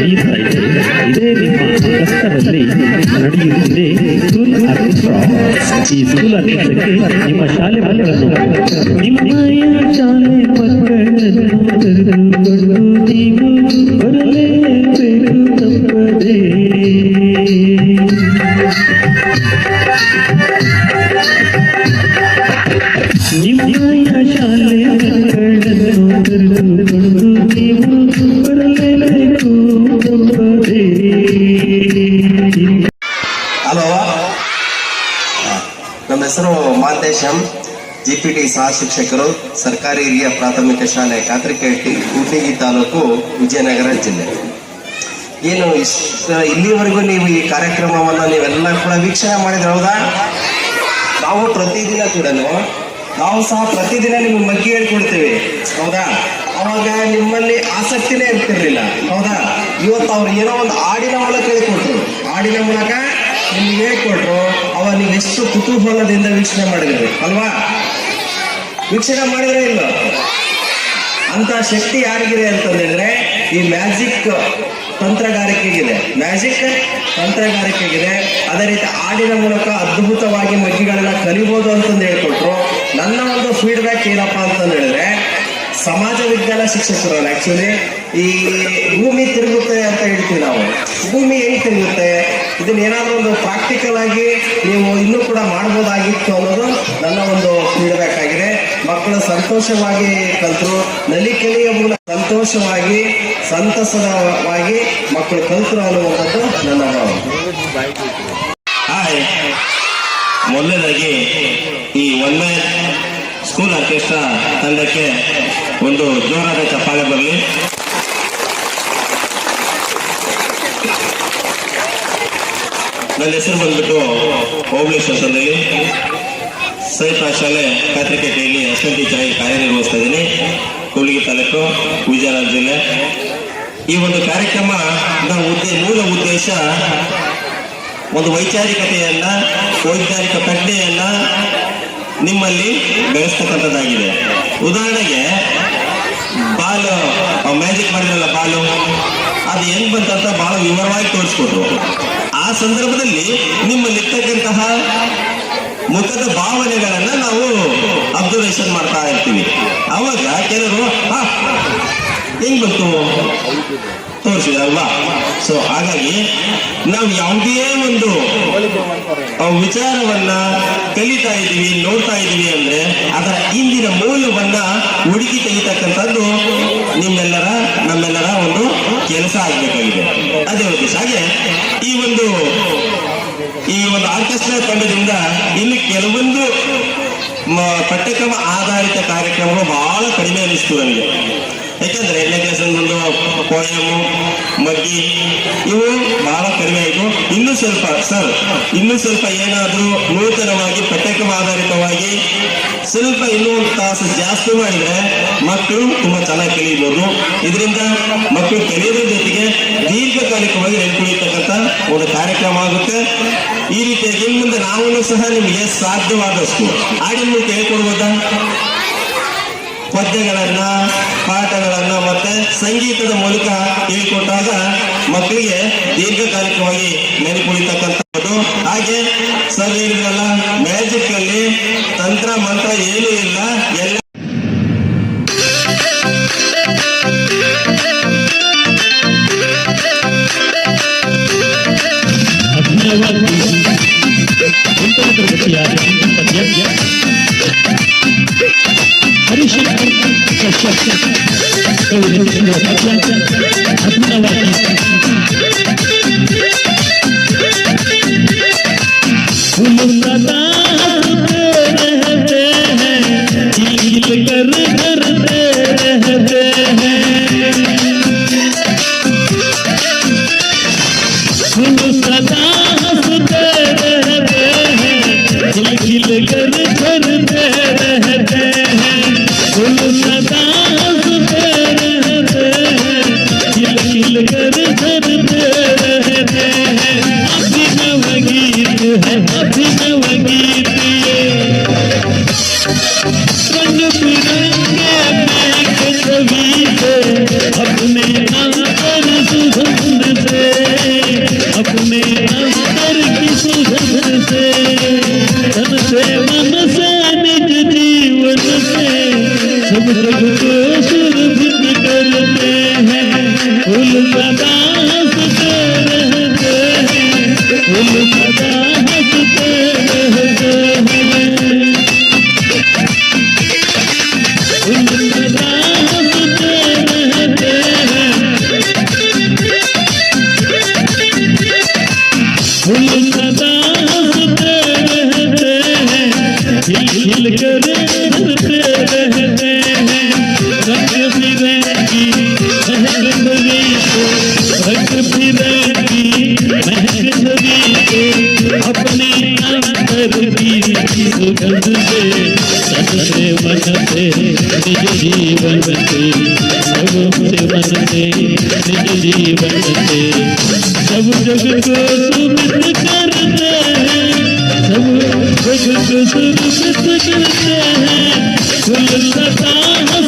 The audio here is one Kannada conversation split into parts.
ನಡೆಯುತ್ತಾ ಇದೆ ನಿಮ್ಮ ಕಷ್ಟದಲ್ಲಿ ನಡೆಯುತ್ತಿದೆ ಈ ಸ್ಕೂಲ್ ಆರ್ಕೆಸ್ಟ್ರಾಕ್ಕೆ ನಿಮ್ಮ ಶಾಲೆ ಮಕ್ಕಳನ್ನು ಶಾಲೆ ಮಕ್ಕಳನ್ನು ಶಾಲೆ ಮಕ್ಕಳನ್ನು ಜಿ ಸಹ ಶಿಕ್ಷಕರು ಸರ್ಕಾರಿ ಹಿರಿಯ ಪ್ರಾಥಮಿಕ ಶಾಲೆ ಕಾತ್ರಿಕೇಟಿ ಕೂಡ್ಲಿಗಿ ತಾಲೂಕು ವಿಜಯನಗರ ಜಿಲ್ಲೆ. ಏನು ಇಲ್ಲಿವರೆಗೂ ನೀವು ಈ ಕಾರ್ಯಕ್ರಮವನ್ನು ನೀವೆಲ್ಲ ಕೂಡ ವೀಕ್ಷಣೆ ಮಾಡಿದ್ರೆ ಹೌದಾ? ನಾವು ಪ್ರತಿದಿನ ಕೂಡ ನಾವು ಸಹ ಪ್ರತಿದಿನ ನಿಮ್ಗೆ ಮಗ್ಗಿ ಹೇಳ್ಕೊಡ್ತೀವಿ, ಹೌದಾ? ಅವಾಗ ನಿಮ್ಮಲ್ಲಿ ಆಸಕ್ತಿನೇ ಇರ್ತಿರ್ಲಿಲ್ಲ, ಹೌದಾ? ಇವತ್ತು ಅವ್ರು ಏನೋ ಒಂದು ಹಾಡಿನ ಮೂಲಕ ಹೇಳ್ಕೊಟ್ರು. ಹಾಡಿನ ಮೂಲಕ ನಿಮ್ಗೆ ಹೇಳ್ಕೊಟ್ರು ಅವಾಗ ನೀವು ಎಷ್ಟು ಕುತೂಹಲದಿಂದ ವೀಕ್ಷಣೆ ಮಾಡಿದ್ರಿ, ಅಲ್ವಾ? ವೀಕ್ಷಣೆ ಮಾಡಿದ್ರೆ ಇಲ್ಲ. ಅಂತ ಶಕ್ತಿ ಯಾರಿಗಿದೆ ಅಂತಂದ್ರೆ ಈ ಮ್ಯಾಜಿಕ್ ತಂತ್ರಗಾರಿಕೆಗಿದೆ. ಮ್ಯಾಜಿಕ್ ತಂತ್ರಗಾರಿಕೆಗಿದೆ. ಅದೇ ರೀತಿ ಹಾಡಿನ ಮೂಲಕ ಅದ್ಭುತವಾಗಿ ಮಗ್ಗಿಗಳನ್ನ ಕಲಿಬೋದು ಅಂತಂದು ಹೇಳ್ಕೊಟ್ರು. ನನ್ನ ಒಂದು ಫೀಡ್ಬ್ಯಾಕ್ ಏನಪ್ಪ ಅಂತಂದು ಹೇಳಿದ್ರೆ, ಸಮಾಜ ವಿಜ್ಞಾನ ಶಿಕ್ಷಕರು ಆಕ್ಚುಲಿ ಈ ಭೂಮಿ ತಿರುಗುತ್ತೆ ಅಂತ ಹೇಳ್ತೀವಿ ನಾವು. ಭೂಮಿ ಹೆಂಗ್ ತಿರುಗುತ್ತೆ? ಇದನ್ನ ಏನಾದರೂ ಒಂದು ಪ್ರಾಕ್ಟಿಕಲ್ ಆಗಿ ನೀವು ಇನ್ನೂ ಕೂಡ ಮಾಡ್ಬೋದಾಗಿತ್ತು ಅನ್ನೋದು ನನ್ನ ಒಂದು ಸಂತೋಷವಾಗಿ ಕಲ್ತರು. ನಲಿ ಕಲಿಯ ಮೂಲಕ ಸಂತೋಷವಾಗಿ, ಸಂತಸದವಾಗಿ ಮಕ್ಕಳು ಕಲ್ತರು ಅನ್ನುವಂಥದ್ದು ನನ್ನ ಭಾವ ಹಾಯ್ ಮೊದಲನೇದಾಗಿ ಈ ಒನ್ ಸ್ಕೂಲ್ ಆರ್ಕೆಸ್ಟ್ರಾ ತಂಡಕ್ಕೆ ಒಂದು ಜೋರಾದ ಚಪ್ಪಾಳೆ ಬರಲಿ. ನನ್ನ ಹೆಸರು ಬಂದ್ಬಿಟ್ಟು ಓಬಳೇಶ್ವರ ಸಂದಲ್ಲಿ ಸೈಫಾ ಶಾಲೆ ಕಾತ್ರಿಕೇಟೆಯಲ್ಲಿ ಅಸಿಸ್ಟೆಂಟ್ ಟೀಚರ್ ಆಗಿ ಕಾರ್ಯನಿರ್ವಹಿಸ್ತಾ ಇದ್ದೀನಿ. ಕೂಲಿಗೆ ತಾಲೂಕು, ವಿಜಯನಗರ ಜಿಲ್ಲೆ. ಈ ಒಂದು ಕಾರ್ಯಕ್ರಮ ಉದ್ದೇ, ಮೂಲ ಉದ್ದೇಶ ಒಂದು ವೈಚಾರಿಕತೆಯನ್ನ ವೈಚಾರಿಕ ಪ್ರಜ್ಞೆಯನ್ನ ನಿಮ್ಮಲ್ಲಿ ಬೆಳೆಸ್ತಕ್ಕಂಥದ್ದಾಗಿದೆ. ಉದಾಹರಣೆಗೆ, ಬಾಲು ಮ್ಯಾಜಿಕ್ ಮಾಡಿದ್ರಲ್ಲ ಬಾಲು, ಅದು ಹೆಂಗ್ ಬಂತಂತ ಬಹಳ ವಿವರವಾಗಿ ತೋರಿಸ್ಕೊಟ್ರು. ಆ ಸಂದರ್ಭದಲ್ಲಿ ನಿಮ್ಮಲ್ಲಿರ್ತಕ್ಕಂತಹ ಮುಖದ ಭಾವನೆಗಳನ್ನ ನಾವು ಅಬ್ಸರ್ವೇಷನ್ ಮಾಡ್ತಾ ಇರ್ತೀವಿ. ಅವಾಗ ಕೆಲವರು "ಹಾ, ಹೆಂಗ್ ಬಂತು? ತೋರಿಸಿದಲ್ವಾ? ಸೊ ಹಾಗಾಗಿ ನಾವು ಯಾವುದೇ ಒಂದು ವಿಚಾರವನ್ನ ಕಲಿತಾ ಇದ್ದೀವಿ ನೋಡ್ತಾ ಇದ್ದೀವಿ ಅಂದ್ರೆ ಅದರ ಹಿಂದಿನ ಮೂಲವನ್ನ ಹುಡುಕಿ ತೆಗಿತಕ್ಕಂಥದ್ದು ನಿಮ್ಮೆಲ್ಲರ ನಮ್ಮೆಲ್ಲರ ಒಂದು ಕೆಲಸ ಆಗ್ಬೇಕಾಗಿದೆ. ಅದೇ ಉದ್ದೇಶ. ಹಾಗೆ ಈ ಒಂದು ಈ ಒಂದು ಆರ್ಕೆಸ್ಟ್ರಾ ತಂಡದಿಂದ ಇಲ್ಲಿ ಕೆಲವೊಂದು ಪಠ್ಯಕ್ರಮ ಆಧಾರಿತ ಕಾರ್ಯಕ್ರಮಗಳು ಬಹಳ ಕಡಿಮೆ ಅನಿಸ್ತು ನನಗೆ. ಯಾಕಂದ್ರೆ ಎರಡನೇ ಒಂದು ಪೋಯಮು ಮಗ್ಗಿ, ಇವು ಬಹಳ ಕಡಿಮೆ ಆಯಿತು. ಇನ್ನೂ ಸ್ವಲ್ಪ, ಸರ್, ಇನ್ನೂ ಸ್ವಲ್ಪ ಏನಾದರೂ ನೂತನವಾಗಿ ಪಠ್ಯಕ್ರಮ ಆಧಾರಿತವಾಗಿ ಸ್ವಲ್ಪ ಇನ್ನೂ ಒಂದು ತಾಸು ಜಾಸ್ತಿ ಮಾಡಿದ್ರೆ ಮಕ್ಕಳು ತುಂಬಾ ಚೆನ್ನಾಗಿ ಕಲಿಯಬಹುದು ಇದರಿಂದ ಮಕ್ಕಳು ಕಲಿಯೋದ್ರ ಜೊತೆಗೆ ದೀರ್ಘಕಾಲಿಕವಾಗಿ ನೆನ್ಪಿಡಿತಕ್ಕಂಥ ಒಂದು ಕಾರ್ಯಕ್ರಮ ಆಗುತ್ತೆ. ಈ ರೀತಿಯಾಗಿ ಇನ್ನು ಮುಂದೆ ನಾವು ಸಹ ನಿಮಗೆ ಸಾಧ್ಯವಾದಷ್ಟು ಆಡಿನ ಹೇಳ್ಕೊಡ್ಬೋದಾ ಪದ್ಯಗಳನ್ನ, ಪಾಠಗಳನ್ನ ಮತ್ತೆ ಸಂಗೀತದ ಮೂಲಕ ಹೇಳ್ಕೊಟ್ಟಾಗ ಮಕ್ಕಳಿಗೆ ದೀರ್ಘಕಾಲಿಕವಾಗಿ ನೆನಪುಳಿತಕ್ಕಂಥದ್ದು. ಹಾಗೆ ಸರ್ ಹೇಳಿದ್ರಲ್ಲ ಮ್ಯಾಜಿಕ್ ಅಲ್ಲಿ ತಂತ್ರ, ಮಂತ್ರ ಏನೂ ಇಲ್ಲ. ಎಲ್ಲ रंग बिरंगी महक अपने अंतर की सुगंध से तन से निज सब जग को सुमित करते हैं। सब जग को सुमित करते हैं। फूल सदा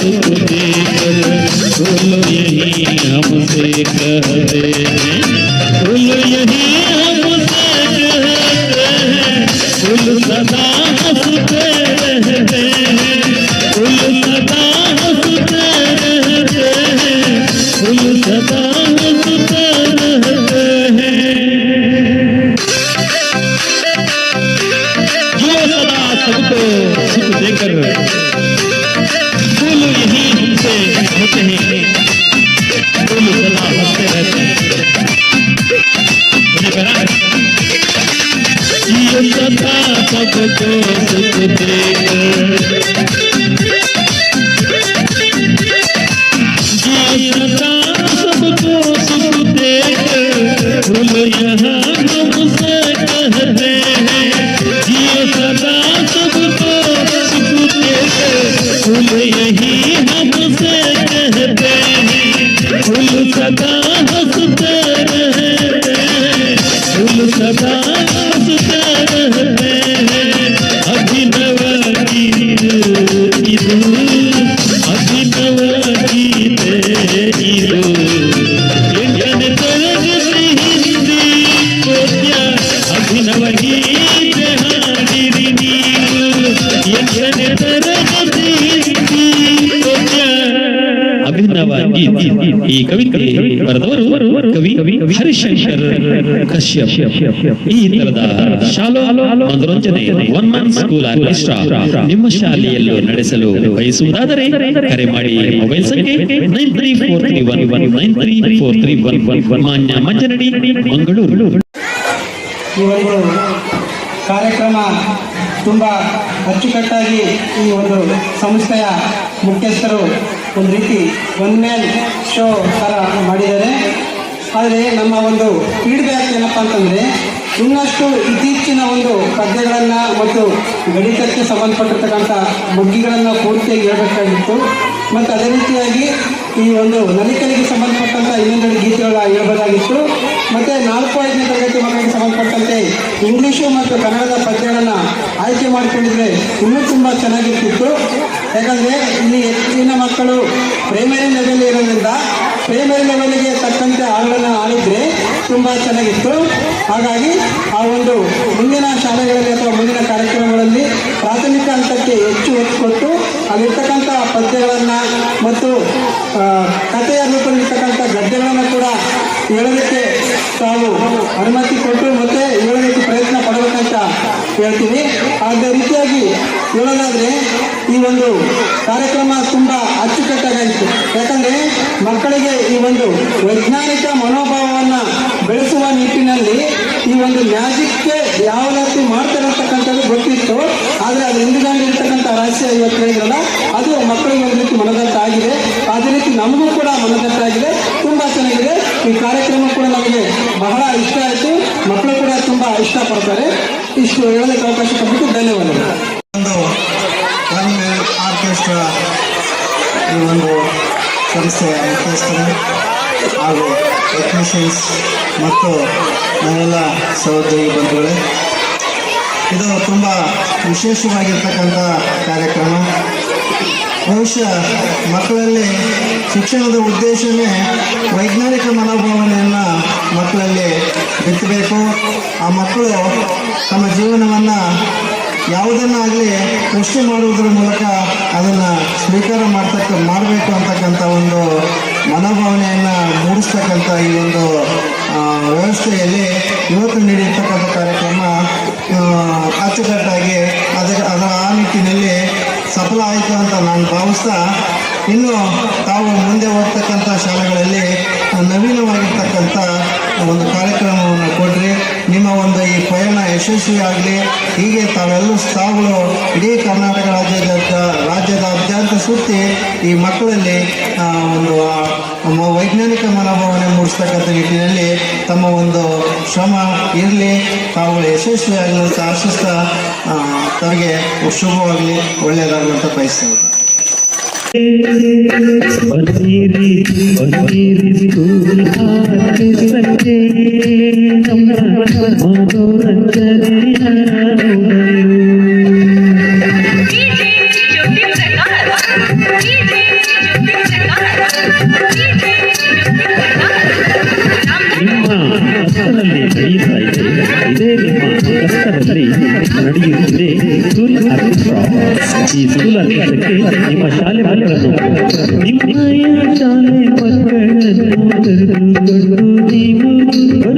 सुख देकर बोलो यही हमसे कह दे बोलो यही ಈ ಕವಿತೆ ಬರೆದವರು ಕವಿ ಹರಿಶಂಕರ್ ಕಶ್ಯಪ್. ಈ ತರದ ಮನೋರಂಜನೆ ಒನ್ ಮನ್ ಸ್ಕೂಲ್ ನಿಮ್ಮ ಶಾಲೆಯಲ್ಲೂ ನಡೆಸಲು ಬಯಸುವುದಾದರೆ ಕರೆ ಮಾಡಿ ಮೊಬೈಲ್ ಸಂಖ್ಯೆ nine three four three one one nine three four three one one ಮಾನ್ಯ ಮಂಜನಡಿ, ಮಂಗಳೂರು. ಈ ಕಾರ್ಯಕ್ರಮ ತುಂಬಾ ಅಚ್ಚುಕಟ್ಟಾಗಿ ಈ ಒಂದು ಸಂಸ್ಥೆಯ ಮುಖ್ಯಸ್ಥರು ಒಂದು ರೀತಿ ಒನ್ ಮ್ಯಾನ್ ಶೋ ಥರ ಮಾಡಿದ್ದಾರೆ. ಆದರೆ ನಮ್ಮ ಒಂದು ಫೀಡ್ಬ್ಯಾಕ್ ಏನಪ್ಪ ಅಂತಂದರೆ ಇನ್ನಷ್ಟು ಇತ್ತೀಚಿನ ಒಂದು ಪದ್ಯಗಳನ್ನು ಮತ್ತು ಗಣಿತಕ್ಕೆ ಸಂಬಂಧಪಟ್ಟಿರ್ತಕ್ಕಂಥ ಬಗ್ಗಿಗಳನ್ನು ಪೂರ್ತಿಯಾಗಿ ಹೇಳಬೇಕಾಗಿತ್ತು. ಮತ್ತು ಅದೇ ರೀತಿಯಾಗಿ ಈ ಒಂದು ನಲಿಕರಿಗೆ ಸಂಬಂಧಪಟ್ಟಂತಹ ಇನ್ನೊಂದೆರಡು ಗೀತೆಗಳ ಹೇಳ್ಬೋದಾಗಿತ್ತು. ಮತ್ತು ನಾಲ್ಕು ಐದನೇ ತರಗತಿ ಮಕ್ಕಳಿಗೆ ಸಂಬಂಧಪಟ್ಟಂತೆ ಇಂಗ್ಲೀಷು ಮತ್ತು ಕನ್ನಡದ ಪದ್ಯಗಳನ್ನು ಆಯ್ಕೆ ಮಾಡಿಕೊಂಡಿದ್ರೆ ಇನ್ನೂ ತುಂಬ ಚೆನ್ನಾಗಿರ್ತಿತ್ತು. ಯಾಕಂದರೆ ಇಲ್ಲಿ ಹೆಚ್ಚಿನ ಮಕ್ಕಳು ಪ್ರೈಮರಿ ಲೆವೆಲ್ ಇರೋದ್ರಿಂದ ಪ್ರೈಮರಿ ಲೆವೆಲ್ಗೆ ತಕ್ಕಂತೆ ಹಾಡುಗಳನ್ನು ಆಡಿದ್ರೆ ತುಂಬ ಚೆನ್ನಾಗಿತ್ತು. ಹಾಗಾಗಿ ಆ ಒಂದು ಮುಂದಿನ ಶಾಲೆಗಳಲ್ಲಿ ಅಥವಾ ಮುಂದಿನ ಕಾರ್ಯಕ್ರಮಗಳಲ್ಲಿ ಪ್ರಾಥಮಿಕ ಹಂತಕ್ಕೆ ಹೆಚ್ಚು ಒತ್ತು ಕೊಟ್ಟು ಅಲ್ಲಿರ್ತಕ್ಕಂಥ ಪದ್ಯಗಳನ್ನು ಮತ್ತು ಕಥೆಯ ರೂಪದಲ್ಲಿರ್ತಕ್ಕಂಥ ಗದ್ಯಗಳನ್ನು ಕೂಡ ಹೇಳೋದಕ್ಕೆ ತಾವು ಅನುಮತಿ ಕೊಟ್ಟು ಮತ್ತೆ ಹೇಳೋದಕ್ಕೆ ಪ್ರಯತ್ನ ಪಡಬೇಕಂತ ಹೇಳ್ತೀವಿ ಅದೇ ರೀತಿಯಾಗಿ ಹೇಳೋದಾದ್ರೆ, ಈ ಒಂದು ಕಾರ್ಯಕ್ರಮ ತುಂಬಾ ಅಚ್ಚುಕಟ್ಟಾಗಿತ್ತು ಯಾಕಂದ್ರೆ ಮಕ್ಕಳಿಗೆ ಈ ಒಂದು ವೈಜ್ಞಾನಿಕ ಮನೋಭಾವವನ್ನ ಬೆಳೆಸುವ ನಿಟ್ಟಿನಲ್ಲಿ ಈ ಒಂದು ಮ್ಯಾಜಿಕ್ಗೆ ಯಾವ ರೀತಿ ಮಾಡ್ತಾರೆ ಅಂತಕ್ಕಂಥದ್ದು ಗೊತ್ತಿತ್ತು. ಆದರೆ ಅದು ಹಿಂದುಗಂಡಿರ್ತಕ್ಕಂಥ ರಹಸ್ಯ ಇವತ್ತು ಹೇಳಿದ್ರಲ್ಲ, ಅದು ಮಕ್ಕಳಿಗೆ ಒಂದು ರೀತಿ ಮನದಟ್ಟಾಗಿದೆ ಅದೇ ರೀತಿ ನಮಗೂ ಕೂಡ ಮನದಟ್ಟಾಗಿದೆ ತುಂಬಾ ಚೆನ್ನಾಗಿದೆ. ಈ ಕಾರ್ಯಕ್ರಮ ಕೂಡ ನಮಗೆ ಬಹಳ ಇಷ್ಟ ಆಯಿತು. ಮಕ್ಕಳು ಕೂಡ ತುಂಬಾ ಇಷ್ಟಪಡ್ತಾರೆ. ಇಷ್ಟು ಹೇಳೋದಕ್ಕೆ ಅವಕಾಶ ಕೊಟ್ಟಿದ್ದು ಧನ್ಯವಾದಗಳು. ಒಂದು ಒನ್ ಆರ್ಕೆಸ್ಟ್ರಾ ಈ ಒಂದು ಸಂಸ್ಥೆಯ ಮುಖ್ಯಸ್ಥರು ಹಾಗೂ ಟೆಕ್ನಿಷಿಯನ್ಸ್ ಮತ್ತು ನಾವೆಲ್ಲ ಸಹೋದ್ಯೋಗಿ ಬಂಧುಗಳೇ, ಇದು ತುಂಬ ವಿಶೇಷವಾಗಿರ್ತಕ್ಕಂಥ ಕಾರ್ಯಕ್ರಮ. ಬಹುಶಃ ಮಕ್ಕಳಲ್ಲಿ ಶಿಕ್ಷಣದ ಉದ್ದೇಶವೇ ವೈಜ್ಞಾನಿಕ ಮನೋಭಾವನೆಯನ್ನು ಮಕ್ಕಳಲ್ಲಿ ಬಿತ್ತಬೇಕು. ಆ ಮಕ್ಕಳು ತಮ್ಮ ಜೀವನವನ್ನು ಯಾವುದನ್ನಾಗಲಿ ಪ್ರಶ್ನೆ ಮಾಡುವುದರ ಮೂಲಕ ಅದನ್ನು ಸ್ವೀಕಾರ ಮಾಡ್ತಕ್ಕ, ಮಾಡಬೇಕು ಅಂತಕ್ಕಂಥ ಒಂದು ಮನೋಭಾವನೆಯನ್ನು ಮೂಡಿಸ್ತಕ್ಕಂಥ ಈ ಒಂದು ವ್ಯವಸ್ಥೆಯಲ್ಲಿ ಇವತ್ತು ನೀಡಿರ್ತಕ್ಕಂಥ ನಾನು ಇನ್ನು ತಾವು ಮುಂದೆ ಹೋಗ್ತಕ್ಕಂಥ ಶಾಲೆಗಳಲ್ಲಿ ನವೀನವಾಗಿರ್ತಕ್ಕಂಥ ಒಂದು ಕಾರ್ಯಕ್ರಮವನ್ನು ಕೊಡ್ರಿ. ನಿಮ್ಮ ಒಂದು ಈ ಪಯಣ ಯಶಸ್ವಿಯಾಗಲಿ. ಹೀಗೆ ತಾವೆಲ್ಲೂ ತಾವುಗಳು ಇಡೀ ಕರ್ನಾಟಕ ರಾಜ್ಯದ ರಾಜ್ಯದಾದ್ಯಂತ ಸುತ್ತಿ ಈ ಮಕ್ಕಳಲ್ಲಿ ಒಂದು ವೈಜ್ಞಾನಿಕ ಮನೋಭಾವನೆ ಮೂಡಿಸ್ತಕ್ಕಂಥ ನಿಟ್ಟಿನಲ್ಲಿ ತಮ್ಮ ಒಂದು ಶ್ರಮ ಇರಲಿ. ತಾವುಗಳು ಯಶಸ್ವಿಯಾಗಲಿ ಅಂತ ಆಶಿಸ್ತಾ ತಮಗೆ ಶುಭವಾಗಲಿ. ಒಳ್ಳೆಯದಾಗಲಿ ಅಂತ ಬಯಸ್ತೇವೆ ಬನ್ನಿರಿ ಬನ್ನಿರಿ ಸ್ಕೂಲ್ ಆರ್ಕೆಸ್ಟ್ರಾಕ್ಕೆ